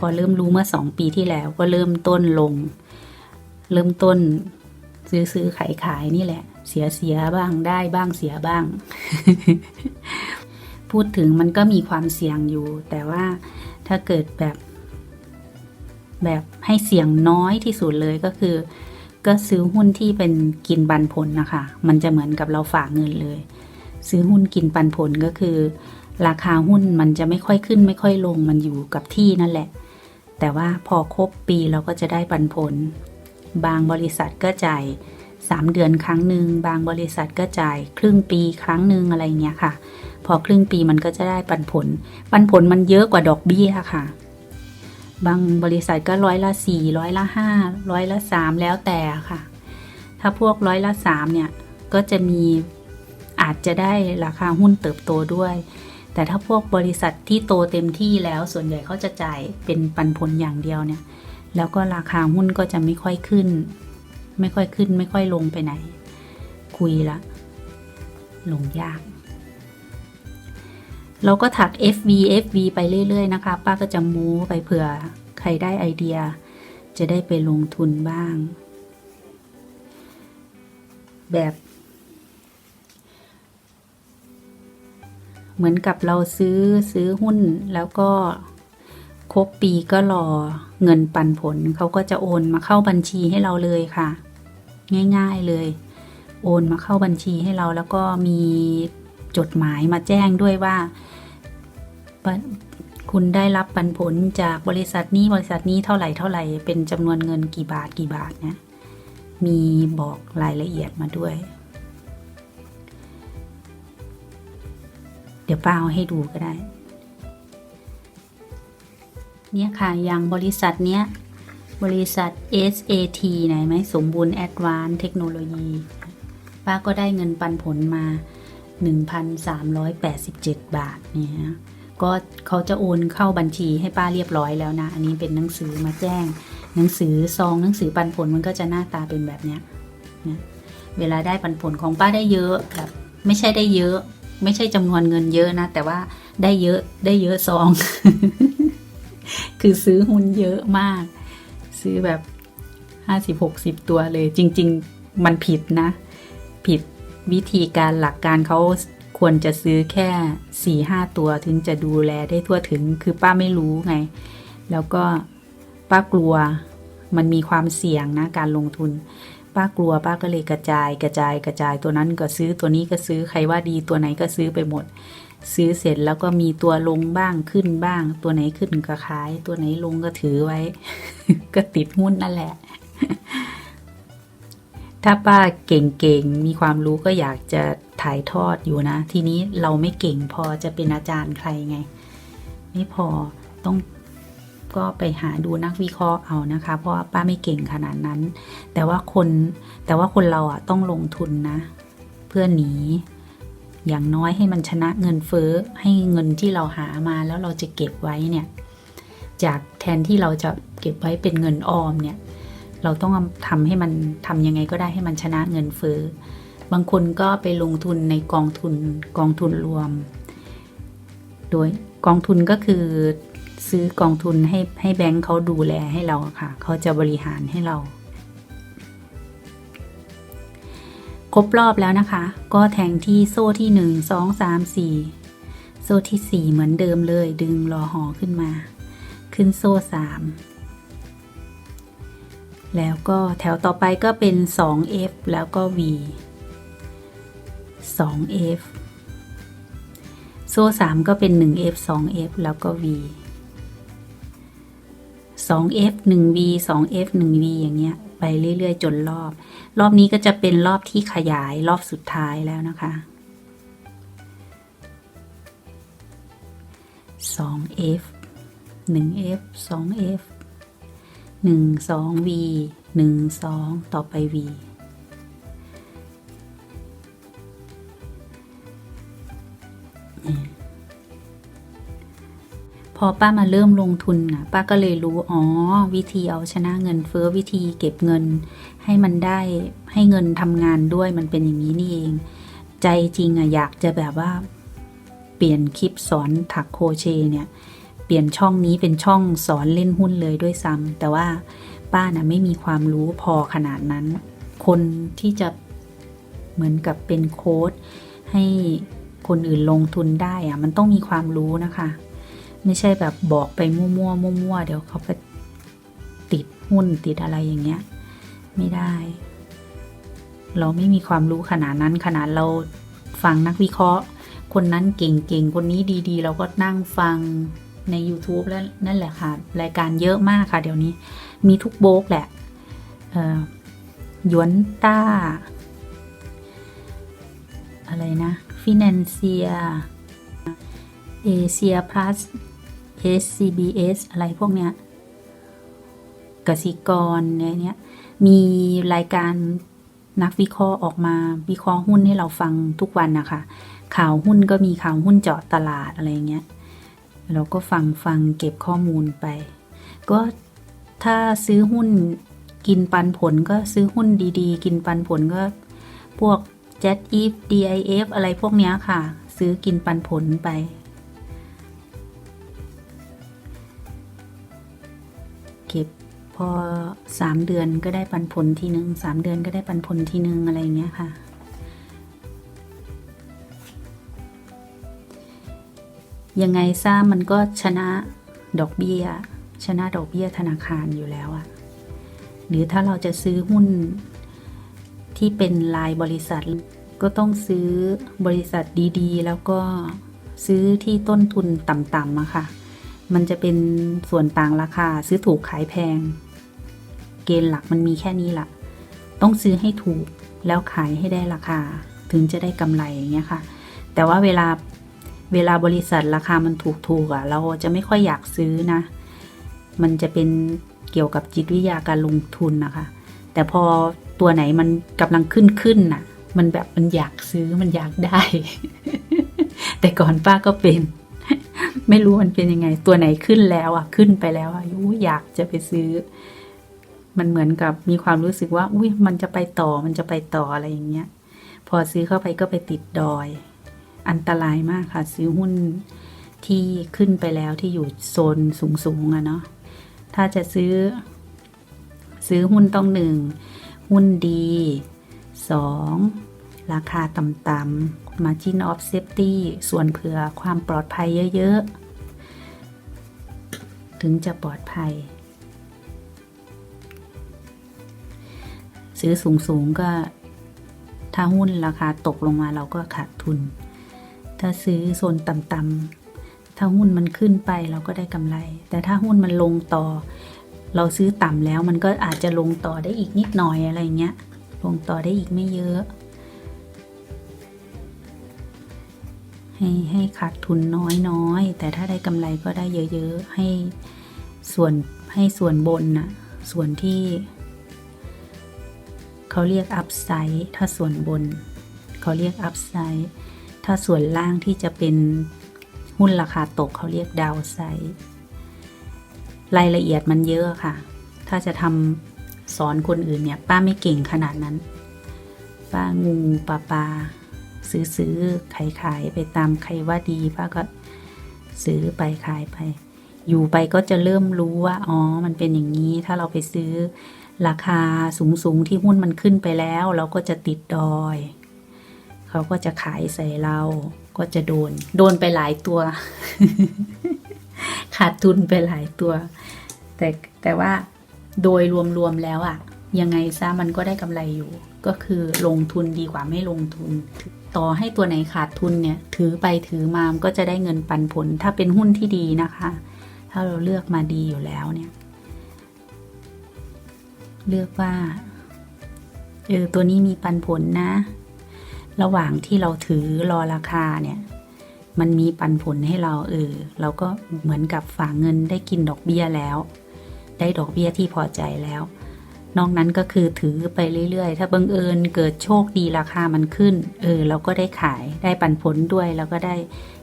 พอเริ่มรู้เมื่อสองปีที่แล้วก็เริ่มต้นลง เริ่มต้นซื้อซื้อขายขายนี่แหละ เสียเสียบ้างได้บ้างเสียบ้าง พูดถึงมันก็มีความเสี่ยงอยู่ แต่ว่าถ้าเกิดแบบ แบบให้เสี่ยงน้อยที่สุดเลยก็คือ ก็ซื้อหุ้นที่เป็นกินปันผลนะคะ มันจะเหมือนกับเราฝากเงินเลย ซื้อหุ้นกินปันผลก็คือ ราคาหุ้นมันจะไม่ค่อยขึ้นไม่ค่อยลงมันอยู่กับที่นั่นแหละ แต่ว่าพอครบปีเราก็จะได้ปันผล บางบริษัทก็จ่าย 3 เดือนครั้งหนึ่งบางบริษัทก็จ่ายครึ่งปีครั้งหนึ่งอะไรเงี้ยค่ะ พอครึ่งปีมันก็จะได้ปันผล ปันผลมันเยอะกว่าดอกเบี้ยค่ะ บางบริษัทก็ร้อยละสี่ร้อยละห้าร้อยละสามแล้วแต่ค่ะ ถ้าพวกร้อยละสามเนี่ยก็จะมีอาจจะได้ราคาหุ้นเติบโตด้วย แต่ถ้าพวกบริษัทที่โตเต็มที่แล้วส่วนใหญ่เขาจะจ่ายเป็นปันผลอย่างเดียวเนี่ย แล้วก็ราคาหุ้นก็จะไม่ค่อยขึ้น ไม่ค่อยขึ้น ไม่ค่อยลงไปไหน คุยละ ลงยาก เราก็ถัก FV FV ไปเรื่อย ๆ นะคะ ป้าก็จะมูไปเผื่อใครได้ไอเดีย จะได้ไปลงทุนบ้าง แบบ เหมือนกับเราซื้อซื้อหุ้นแล้วก็ครบปีก็รอเงินปันผลเขาก็จะโอนมาเข้าบัญชีให้เราเลยค่ะ ง่าย ๆเลย โอนมาเข้าบัญชีให้เราแล้วก็มีจดหมายมาแจ้งด้วยว่า คุณได้รับปันผลจากบริษัทนี้บริษัทนี้เท่าไหร่เท่าไหร่เป็นจำนวนเงินกี่บาทกี่บาทเนี่ยมีบอกรายละเอียดมาด้วย ดี๋ยวป้าเอาให้ดูก็ได้ เนี่ยค่ะอย่างบริษัทเนี้ย บริษัท SAT ไหนไหมสมบูรณ์ Advanced เทคโนโลยีป้าก็ได้เงินปันผลมา 1,387 บาทเนี่ยก็เขาจะโอนเข้าบัญชีให้ป้าเรียบร้อยแล้วนะ อันนี้เป็นหนังสือมาแจ้ง หนังสือซองหนังสือปันผลมันก็จะหน้าตาเป็นแบบเนี้ยนะเวลาได้ปันผลของป้าได้เยอะแบบไม่ใช่ได้เยอะ ไม่ใช่จำนวนเงินเยอะนะ แต่ว่าได้เยอะได้เยอะซอง คือซื้อหุ้นเยอะมาก ซื้อแบบห้าสิบหกสิบตัวเลย จริง ๆ มันผิดนะ ผิดวิธีการหลักการเขาควรจะซื้อแค่สี่ห้าตัวถึงจะดูแลได้ทั่วถึง คือป้าไม่รู้ไง แล้วก็ป้ากลัวมันมีความเสี่ยงนะการลงทุน ป้ากลัวป้าก็เลยกระจายกระจายกระจายตัวนั้นก็ซื้อตัวนี้ก็ซื้อใครว่าดีตัวไหนก็ซื้อไปหมด ซื้อเสร็จแล้วก็มีตัวลงบ้างขึ้นบ้าง ตัวไหนขึ้นก็ขาย ตัวไหนลงก็ถือไว้ ก็ติดหุ้นนั่นแหละ ถ้าป้าเก่งๆมีความรู้ก็อยากจะถ่ายทอดอยู่นะ ทีนี้เราไม่เก่งพอจะเป็นอาจารย์ใครไง ไม่พอต้อง ก็ไปหาดูนักวิเคราะห์เอานะคะ เพราะว่าป้าไม่เก่งขนาดนั้น แต่ว่าคนแต่ว่าคนเราอะต้องลงทุนนะ เพื่อหนีอย่างน้อยให้มันชนะเงินเฟ้อให้เงินที่เราหามาแล้วเราจะเก็บไว้เนี่ย จากแทนที่เราจะเก็บไว้เป็นเงินออมเนี่ย เราต้องทำให้มันทำยังไงก็ได้ให้มันชนะเงินเฟ้อ บางคนก็ไปลงทุนในกองทุนกองทุนรวม โดยกองทุนก็คือ ซื้อกองทุนให้ให้แบงค์เขาดูแลให้เราค่ะ เขาจะบริหารให้เรา ครบรอบแล้วนะคะ ก็แทงที่โซ่ที่หนึ่งสองสามสี่โซ่ที่สี่เหมือนเดิมเลย ดึงรอหอขึ้นมา ขึ้นโซ่สามแล้วก็แถวต่อไปก็เป็น 2F แล้วก็ V 2F โซ่ 3 ก็เป็น 1F 2F แล้วก็ V 2F 1V 2F 1V อย่างเงี้ย ไปเรื่อยๆ จนรอบ รอบนี้ก็จะเป็นรอบที่ขยายรอบสุดท้ายแล้วนะคะ 2F 1F 2F หนึ่งสอง V หนึ่งสองต่อไป V พอป้ามาเริ่มลงทุนอะป้าก็เลยรู้อ๋อวิธีเอาชนะเงินเฟ้อวิธีเก็บเงิน ให้มันได้ให้เงินทำงานด้วยมันเป็นอย่างนี้นี่เอง ใจจริงอะอยากจะแบบว่า เปลี่ยนคลิปสอนถักโคเชเนี่ยไปลี่ยนช่องนี้เป็นช่องสอนเล่นหุ้นเลยด้วยซ้ำแต่ว่าป้าน่ะไม่มีความรู้พอขนาดนั้น คนที่จะเหมือนกับเป็นโค้ดให้คนอื่นลงทุนได้อะมันต้องมีความรู้นะคะ ไม่ใช่แบบบอกไปมั่วๆมั่วๆเดี๋ยวเขาไปติดหุ้นติดอะไรอย่างเงี้ย ไม่ได้ เราไม่มีความรู้ขนาดนั้นขนาดเราฟังนักวิเคราะห์ คนนั้นเก่งๆ คนนี้ดีๆ เราก็นั่งฟังใน YouTube แล้วนั่นแหละค่ะ รายการเยอะมากค่ะ เดี๋ยวนี้มีทุกโบกแหละยวนต้า อะไรนะ ฟินแลนเซีย เอเชียพลัส SCBS อะไรพวกเนี้ยกสิกรเนี่ยเนี้ยมีรายการนักวิเคราะห์ออกมาวิเคราะห์หุ้นให้เราฟังทุกวันนะคะ ข่าวหุ้นก็มีข่าวหุ้นเจาะตลาดอะไรเงี้ย เราก็ฟังฟังเก็บข้อมูลไป ก็ถ้าซื้อหุ้นกินปันผลก็ซื้อหุ้นดีๆ กินปันผลก็ พวก j e t e f DIF อะไรพวกเนี้ยค่ะ ซื้อกินปันผลไป อสามเดือนก็ได้ปันผลทีหนึ่งสามเดือนก็ได้ปันผลทีหนึ่งอะไรเงี้ยค่ะ ยังไงซ่ามันก็ชนะดอกเบี้ย ชนะดอกเบี้ยธนาคารอยู่แล้วอะหรือถ้าเราจะซื้อหุ้นที่เป็นลายบริษัทก็ต้องซื้อบริษัทดีๆ แล้วก็ซื้อที่ต้นทุนต่ำๆอะค่ะ มันจะเป็นส่วนต่างราคาซื้อถูกขายแพง เกณฑ์หลักมันมีแค่นี้ละต้องซื้อให้ถูกแล้วขายให้ได้ราคา ถึงจะได้กำไรอย่างเงี้ยค่ะ แต่ว่าเวลาเวลาบริษัทราคามันถูกๆอะ่ะ เราจะไม่ค่อยอยากซื้อนะ มันจะเป็นเกี่ยวกับจิตวิทยาการลงทุนนะคะ แต่พอตัวไหนมันกำลังขึ้นขึ้นน่ะ มันแบบมันอยากซื้อมันอยากได้ แต่ก่อนป้าก็เป็น ไม่รู้มันเป็นยังไง ตัวไหนขึ้นแล้วอะขึ้นไปแล้วอะอู้อยากจะไปซื้อ มันเหมือนกับมีความรู้สึกว่า อุ้ยมันจะไปต่อมันจะไปต่ออะไรอย่างเงี้ย พอซื้อเข้าไปก็ไปติดดอย อันตรายมากค่ะ ซื้อหุ้นที่ขึ้นไปแล้วที่อยู่โซนสูงๆอะเนาะถ้าจะซื้อ ซื้อหุ้นต้องหนึ่งหุ้นดีสองราคาต่ำๆ margin of safety ส่วนเผื่อความปลอดภัยเยอะ ๆ ถึงจะปลอดภัย ซื้อสูงๆก็ ถ้าหุ้นราคาตกลงมาเราก็ขาดทุน ถ้าซื้อโซนต่ำๆถ้าหุ้นมันขึ้นไปเราก็ได้กำไร แต่ถ้าหุ้นมันลงต่อ เราซื้อต่ำแล้วมันก็อาจจะลงต่อได้อีกนิดหน่อยอะไรเงี้ย ลงต่อได้อีกไม่เยอะ ให้ให้ขาดทุนน้อยๆแต่ถ้าได้กำไรก็ได้เยอะๆให้ส่วนให้ส่วนบนน่ะส่วนที่ เขาเรียกอัพไซด์ถ้าส่วนบน เขาเรียกอัพไซด์ถ้าส่วนล่างที่จะเป็นหุ้นราคาตกเขาเรียกดาวไซด์รายละเอียดมันเยอะค่ะ ถ้าจะทำสอนคนอื่นเนี่ย ป้าไม่เก่งขนาดนั้น ป้างูปลาปลาซื้อซื้อขายขายไปตามใครว่าดีป้าก็ซื้อไปขายไป อยู่ไปก็จะเริ่มรู้ว่า อ๋อ มันเป็นอย่างนี้ ถ้าเราไปซื้อ ราคาสูงสูงๆที่หุ้นมันขึ้นไปแล้ว เราก็จะติดดอย เขาก็จะขายใส่เรา ก็จะโดน โดนไปหลายตัว ขาดทุนไปหลายตัว แต่แต่ว่าโดยรวมๆแล้วอะยังไงซะมันก็ได้กำไรอยู่ ก็คือลงทุนดีกว่าไม่ลงทุน ต่อให้ตัวไหนขาดทุนเนี่ย ถือไปถือมามก็จะได้เงินปันผล ถ้าเป็นหุ้นที่ดีนะคะ ถ้าเราเลือกมาดีอยู่แล้วเนี่ย เลือกว่าเออตัวนี้มีปันผลนะ ระหว่างที่เราถือรอราคาเนี่ย มันมีปันผลให้เราเออเราก็เหมือนกับฝากเงินได้กินดอกเบี้ยแล้ว ได้ดอกเบี้ยที่พอใจแล้ว นอกนั้นก็คือถือไปเรื่อยๆ ถ้าบังเอิญเกิดโชคดีราคามันขึ้น เออ เราก็ได้ขายได้ปันผลด้วย แล้วก็ได้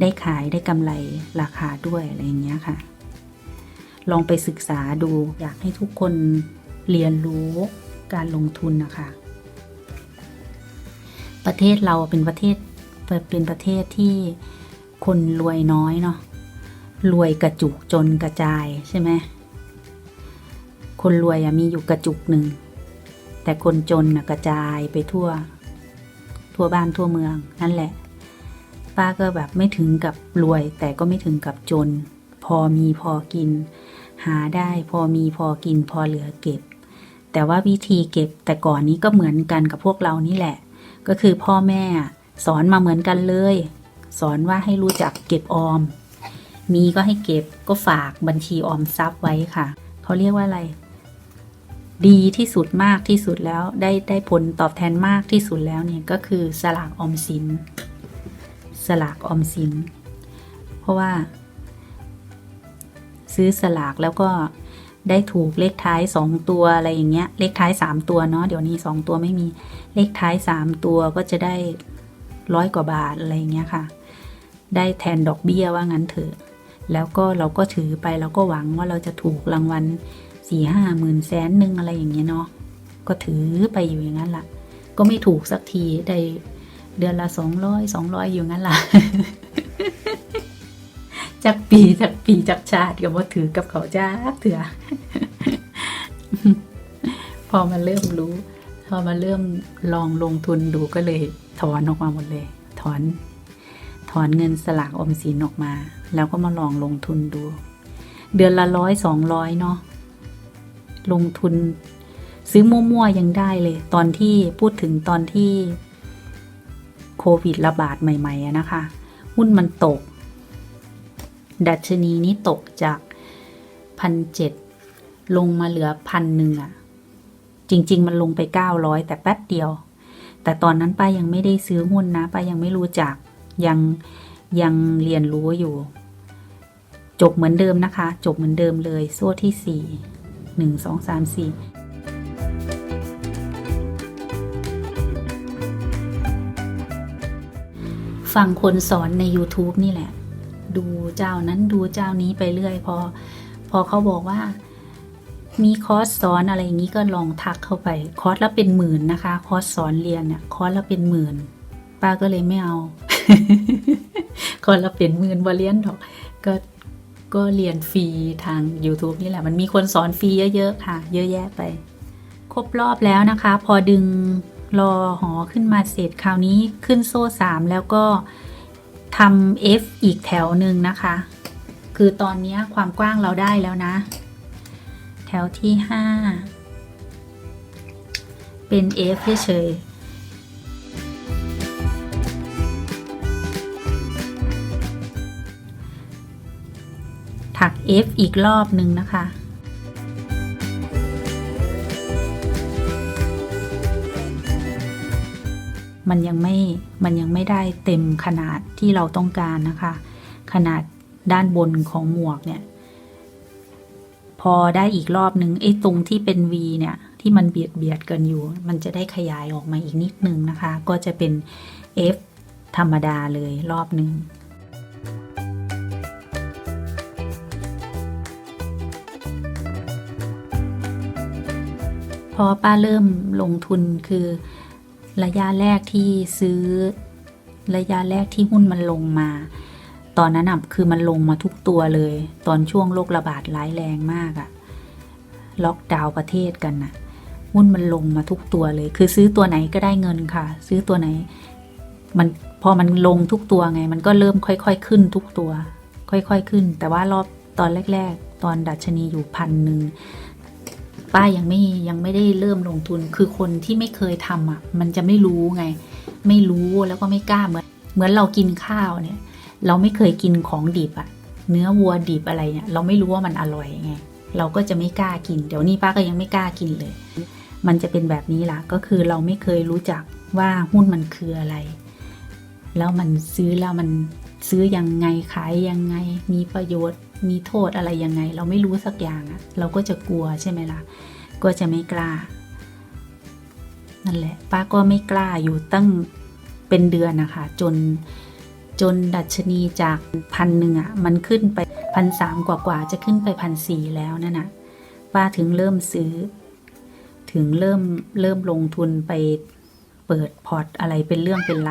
ได้ขายได้กำไรราคาด้วยอะไรอย่างเงี้ยค่ะ ลองไปศึกษาดูอยากให้ทุกคน เรียนรู้การลงทุนนะคะ ประเทศเราเป็นประเทศเป็นประเทศที่คนรวยน้อยเนาะรวยกระจุกจนกระจายใช่ไหมคนรวยมีอยู่กระจุกหนึ่ง แต่คนจนกระจายไปทั่ว ทั่วบ้านทั่วเมืองนั่นแหละ ป้าก็แบบไม่ถึงกับรวย แต่ก็ไม่ถึงกับจน พอมีพอกิน หาได้พอมีพอกินพอเหลือเก็บ แต่ว่าวิธีเก็บแต่ก่อนนี้ก็เหมือนกันกับพวกเรานี่แหละ ก็คือพ่อแม่สอนมาเหมือนกันเลย สอนว่าให้รู้จักเก็บออม มีก็ให้เก็บก็ฝากบัญชีออมทรัพย์ไว้ค่ะ เขาเรียกว่าอะไร ดีที่สุดมากที่สุดแล้วได้ได้ผลตอบแทนมากที่สุดแล้วเนี่ยก็คือสลากออมสิน สลากออมสิน เพราะว่า ซื้อสลากแล้วก็ ได้ถูกเลขท้ายสองตัวอะไรอย่างเงี้ย เลขท้ายสามตัวเนาะเดี๋ยวนี้สองตัวไม่มีเลขท้ายสามตัวก็จะได้ร้อยกว่าบาทอะไรอย่างเงี้ยค่ะ ได้แทนดอกเบี้ยว่างั้นเถอะแล้วก็เราก็ถือไปเราก็หวังว่าเราจะถูกรางวัลสี่ห้าหมื่นแสนหนึ่งอะไรอย่างเงี้ยเนาะก็ถือไปอยู่อย่างนั้นละ่ะ ก็ไม่ถูกสักทีได้เดือนละสองร้อยสองร้อยอยู่งั้นล่ะ จากปีจากปีจากชาติก็บ่ถือกับเขาจ้าเถื่อพอมาเริ่มรู้ พอมาเริ่มลองลงทุนดูก็เลยถอนออกมาหมดเลย ถอน ถอนเงินสลากอมสินออกมา แล้วก็มาลองลงทุนดู เดือนละร้อยสองร้อยเนาะลงทุน ซื้อมั่วๆยังได้เลย ตอนที่พูดถึงตอนที่โควิดระบาดใหม่ ๆนะคะ หุ้นมันตก ดัชนีนี้ตกจากพันเจ็ดลงมาเหลือพันหนึ่งอะจริง ๆ มันลงไปเก้าร้อยแต่แป๊บเดียว แต่ตอนนั้นป้ายังไม่ได้ซื้อหุ้นนะป้ายังไม่รู้จักยังยังเรียนรู้อยู่ จบเหมือนเดิมนะคะ จบเหมือนเดิมเลย โซ่ที่สี่หนึ่งสองสามสี่ฟังคนสอนใน YouTube นี่แหละ ดูเจ้านั้นดูเจ้านี้ไปเรื่อย พอ พอเขาบอกว่ามีคอร์สสอนอะไรอย่างนี้ก็ลองทักเข้าไป คอร์สละเป็นหมื่นนะคะ คอร์สสอนเรียนเนี่ยคอร์สละเป็นหมื่น ป้าก็เลยไม่เอา คอร์สละเป็นหมื่นว่าเรียนดอก ก็ก็เรียนฟรีทาง YouTube นี่แหละ มันมีคนสอนฟรีเยอะๆค่ะ เยอะแยะไป ครบรอบแล้วนะคะ พอดึงรอหอขึ้นมาเสร็จคราวนี้ขึ้นโซ่สามแล้วก็ ทำ F อีกแถวหนึ่งนะคะ คือตอนนี้ความกว้างเราได้แล้วนะ แถวที่ 5 เป็น F เฉยถัก F อีกรอบหนึ่งนะคะ มันยังไม่มันยังไม่ได้เต็มขนาดที่เราต้องการนะคะ ขนาดด้านบนของหมวกเนี่ย พอได้อีกรอบนึงไอ้ตรงที่เป็น V เนี่ย ที่มันเบียดเบียดกันอยู่ มันจะได้ขยายออกมาอีกนิดนึงนะคะ ก็จะเป็น F ธรรมดาเลยรอบนึงพอป้าเริ่มลงทุนคือ ระยะแรกที่ซื้อ ระยะแรกที่หุ้นมันลงมา ตอนนั้นอะคือมันลงมาทุกตัวเลย ตอนช่วงโรคระบาดร้ายแรงมากอะล็อกดาวน์ประเทศกันน่ะหุ้นมันลงมาทุกตัวเลย คือซื้อตัวไหนก็ได้เงินค่ะ ซื้อตัวไหน มันพอมันลงทุกตัวไง มันก็เริ่มค่อย ๆ ขึ้นทุกตัว ค่อย ๆ ขึ้น แต่ว่ารอบตอนแรก ๆ ตอนดัชนีอยู่พันหนึ่ง ป้ายังไม่ยังไม่ได้เริ่มลงทุน คือคนที่ไม่เคยทำอะ มันจะไม่รู้ไง ไม่รู้แล้วก็ไม่กล้าเหมือนเหมือนเรากินข้าวเนี่ย เราไม่เคยกินของดิบอะ เนื้อวัวดิบอะไรเนี่ย เราไม่รู้ว่ามันอร่อยไง เราก็จะไม่กล้ากิน เดี๋ยวนี้ป้าก็ยังไม่กล้ากินเลย มันจะเป็นแบบนี้ล่ะ ก็คือเราไม่เคยรู้จักว่าหุ้นมันคืออะไร แล้วมันซื้อแล้วมันซื้อยังไงขายยังไงมีประโยชน์ มีโทษอะไรยังไง เราไม่รู้สักอย่างอะเราก็จะกลัวใช่ไหมล่ะ ก็จะไม่กล้า นั่นแหละ ป้าก็ไม่กล้าอยู่ตั้งเป็นเดือนนะคะ จนจนดัชนีจากพันหนึ่งอะมันขึ้นไปพันสามกว่ากว่าๆจะขึ้นไปพันสี่แล้วนั่นน่ะป้าถึงเริ่มซื้อ ถึงเริ่มเริ่มลงทุนไปเปิดพอร์ตอะไรเป็นเรื่องเป็นราว